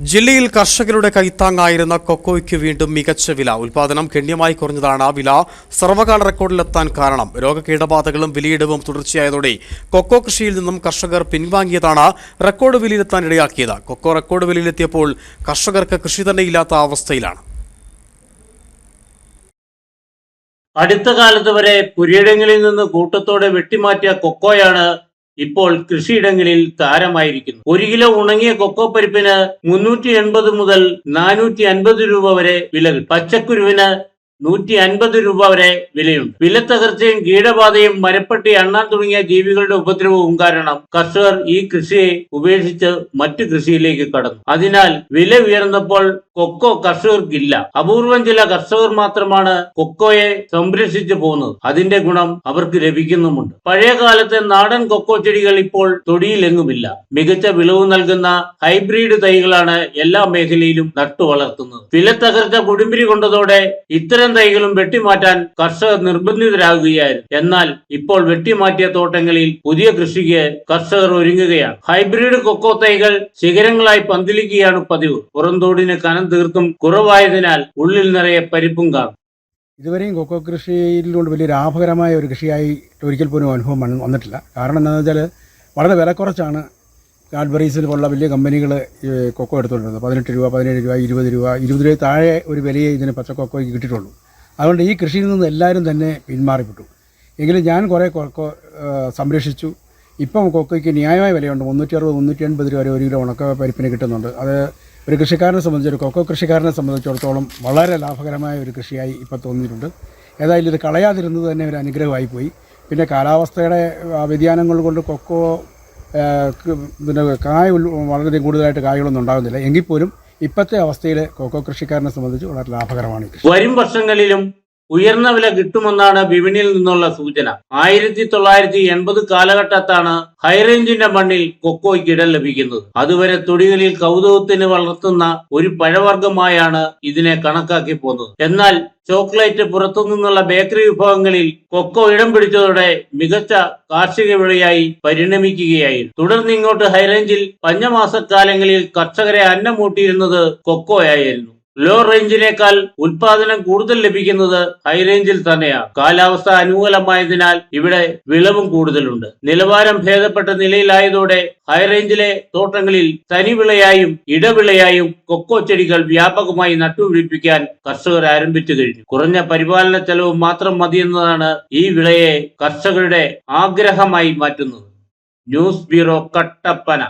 ജില്ലയിൽ കർഷകരുടെ കൈത്താങ്ങായിരുന്ന കൊക്കോയ്ക്ക് വീണ്ടും മികച്ച വില. ഉൽപാദനം ഗണ്യമായി കുറഞ്ഞതാണ്. വില സർവകാല റെക്കോർഡിലെത്താൻ കാരണം. രോഗകീടബാധകളും വിലയിടവും തുടർച്ചയായതോടെ കൊക്കോ കൃഷിയിൽ നിന്നും കർഷകർ പിൻവാങ്ങിയതാണ് റെക്കോർഡ് വിലയിലെത്താൻ ഇടയാക്കിയത്. കൊക്കോ റെക്കോർഡ് വിലയിലെത്തിയപ്പോൾ കർഷകർക്ക് കൃഷി തന്നെ ഇല്ലാത്ത അവസ്ഥയിലാണ്. അടുത്ത കാലത്ത് വരെ പുരയിടങ്ങളിൽ നിന്ന് കൂട്ടത്തോടെ വെട്ടിമാറ്റിയ കൊക്കോയാണ് ഇപ്പോൾ കൃഷിയിടങ്ങളിൽ താരമായിരിക്കുന്നു. ഒരു കിലോ ഉണങ്ങിയ കൊക്കോ പരിപ്പിന് മുന്നൂറ്റി എൺപത് മുതൽ നാനൂറ്റി അൻപത് രൂപ വരെ വില പച്ചക്കുരുവിന് നൂറ്റി അൻപത് രൂപ വരെ വിലയുണ്ട്. വിലത്തകർച്ചയും കീടബാധയും മരപ്പട്ടി അണ്ണാൻ തുടങ്ങിയ ജീവികളുടെ ഉപദ്രവവും കാരണം കർഷകർ ഈ കൃഷിയെ ഉപേക്ഷിച്ച് മറ്റു കൃഷിയിലേക്ക് കടന്നു. അതിനാൽ വില ഉയർന്നപ്പോൾ കൊക്കോ കർഷകർക്കില്ല. അപൂർവം ചില കർഷകർ മാത്രമാണ് കൊക്കോയെ സംരക്ഷിച്ചു പോകുന്നത്. അതിന്റെ ഗുണം അവർക്ക് ലഭിക്കുന്നുമുണ്ട്. പഴയ കാലത്തെ നാടൻ കൊക്കോ ചെടികൾ ഇപ്പോൾ തൊടിയിലെങ്ങുമില്ല. മികച്ച വിളവ് നൽകുന്ന ഹൈബ്രിഡ് തൈകളാണ് എല്ലാ മേഖലയിലും നട്ടു വളർത്തുന്നത്. വിലത്തകർച്ച കുടുംബിരി കൊണ്ടതോടെ ഇത്തരം തൈകളും വെട്ടിമാറ്റാൻ കർഷകർ നിർബന്ധിതരാകുകയായിരുന്നു. എന്നാൽ ഇപ്പോൾ വെട്ടിമാറ്റിയ തോട്ടങ്ങളിൽ പുതിയ കൃഷിക്ക് കർഷകർ ഒരുങ്ങുകയാണ്. ഹൈബ്രിഡ് കൊക്കോ തൈകൾ ശിഖരങ്ങളായി പന്തിലിക്കുകയാണ് പതിവ്. പുറന്തോടിന് കനം തീർത്തും കുറവായതിനാൽ ഉള്ളിൽ നിറയെ പരിപ്പും കാണും ഇതുവരെയും കൊക്കോ കൃഷിയിലുകൊണ്ട് വലിയ ലാഭകരമായ ഒരു കൃഷിയായി ഒരിക്കൽ പോലും അനുഭവം വന്നിട്ടില്ല. കാരണം എന്താണെന്ന് വെച്ചാൽ വളരെ വില കുറച്ചാണ് കാഡ്ബറീസിൽ പോലുള്ള വലിയ കമ്പനികൾ കൊക്കോ എടുത്തുകൊണ്ടിരുന്നത് പതിനെട്ട് രൂപ പതിനേഴ് രൂപ ഇരുപത് രൂപ ഇരുപത് രൂപ താഴെ ഒരു വിലയെ ഇതിന് പച്ച കൊക്കോയ്ക്ക് കിട്ടിയിട്ടുള്ളൂ. അതുകൊണ്ട് ഈ കൃഷിയിൽ നിന്ന് എല്ലാവരും തന്നെ പിന്മാറിപ്പെട്ടു. എങ്കിലും ഞാൻ കുറേ കൊക്കോ സംരക്ഷിച്ചു. ഇപ്പം കൊക്കോയ്ക്ക് ന്യായമായ വിലയുണ്ട്. മുന്നൂറ്റി അറുപത് മുന്നൂറ്റി എൺപത് രൂപ വരെ ഒരു കിലോ ഉണക്ക പരിപ്പിന് കിട്ടുന്നുണ്ട്. അത് ഒരു കൃഷിക്കാരനെ സംബന്ധിച്ച് ഒരു കൊക്കോ കൃഷിക്കാരനെ സംബന്ധിച്ചിടത്തോളം വളരെ ലാഭകരമായ ഒരു കൃഷിയായി ഇപ്പോൾ തോന്നിയിട്ടുണ്ട്. ഏതായാലും ഇത് കളയാതിരുന്നത് തന്നെ ഒരു അനുഗ്രഹമായി പോയി. പിന്നെ കാലാവസ്ഥയുടെ വ്യതിയാനങ്ങൾ കൊണ്ട് കൊക്കോ പിന്നെ കായ വളരെ കൂടുതലായിട്ട് കായകളൊന്നും ഉണ്ടാകുന്നില്ല. എങ്കിൽ പോലും ഇപ്പോഴത്തെ അവസ്ഥയിൽ കൊക്കോ കൃഷിക്കാരനെ സംബന്ധിച്ച് വളരെ ലാഭകരമാണ് വരും വർഷങ്ങളിലും ഉയർന്ന വില കിട്ടുമെന്നാണ് വിപണിയിൽ നിന്നുള്ള സൂചന. ആയിരത്തി തൊള്ളായിരത്തി എൺപത് കാലഘട്ടത്താണ് ഹൈറേഞ്ചിന്റെ മണ്ണിൽ കൊക്കോയ്ക്ക് ഇടം ലഭിക്കുന്നത്. അതുവരെ തൊടികളിൽ കൗതുകത്തിന് വളർത്തുന്ന ഒരു പഴവർഗമായാണ് ഇതിനെ കണക്കാക്കി പോകുന്നത് എന്നാൽ ചോക്ലേറ്റ് പുറത്തുനിന്നുള്ള ബേക്കറി വിഭവങ്ങളിൽ കൊക്കോ ഇടം പിടിച്ചതോടെ മികച്ച കാർഷിക വിളയായി പരിണമിക്കുകയായിരുന്നു. തുടർന്ന് ഇങ്ങോട്ട് ഹൈറേഞ്ചിൽ പഞ്ഞമാസക്കാലങ്ങളിൽ കർഷകരെ അന്നമൂട്ടിയിരുന്നത് കൊക്കോയായിരുന്നു. ലോ റേഞ്ചിനേക്കാൾ ഉൽപാദനം കൂടുതൽ ലഭിക്കുന്നത് ഹൈ റേഞ്ചിൽ തന്നെയാണ് കാലാവസ്ഥ അനുകൂലമായതിനാൽ ഇവിടെ വിളവും കൂടുതലുണ്ട്. നിലവാരം ഭേദപ്പെട്ട നിലയിലായതോടെ ഹൈ റേഞ്ചിലെ തോട്ടങ്ങളിൽ തനിവിളയായും ഇടവിളയായും കൊക്കോ ചെടികൾ വ്യാപകമായി നട്ടുപിടിപ്പിക്കാൻ കർഷകർ ആരംഭിച്ചു കഴിഞ്ഞു. കുറഞ്ഞ പരിപാലന ചെലവ് മാത്രം മതിയെന്നതാണ് ഈ വിളയെ കർഷകരുടെ ആഗ്രഹമായി മാറ്റുന്നത്. News bureau Kattappana.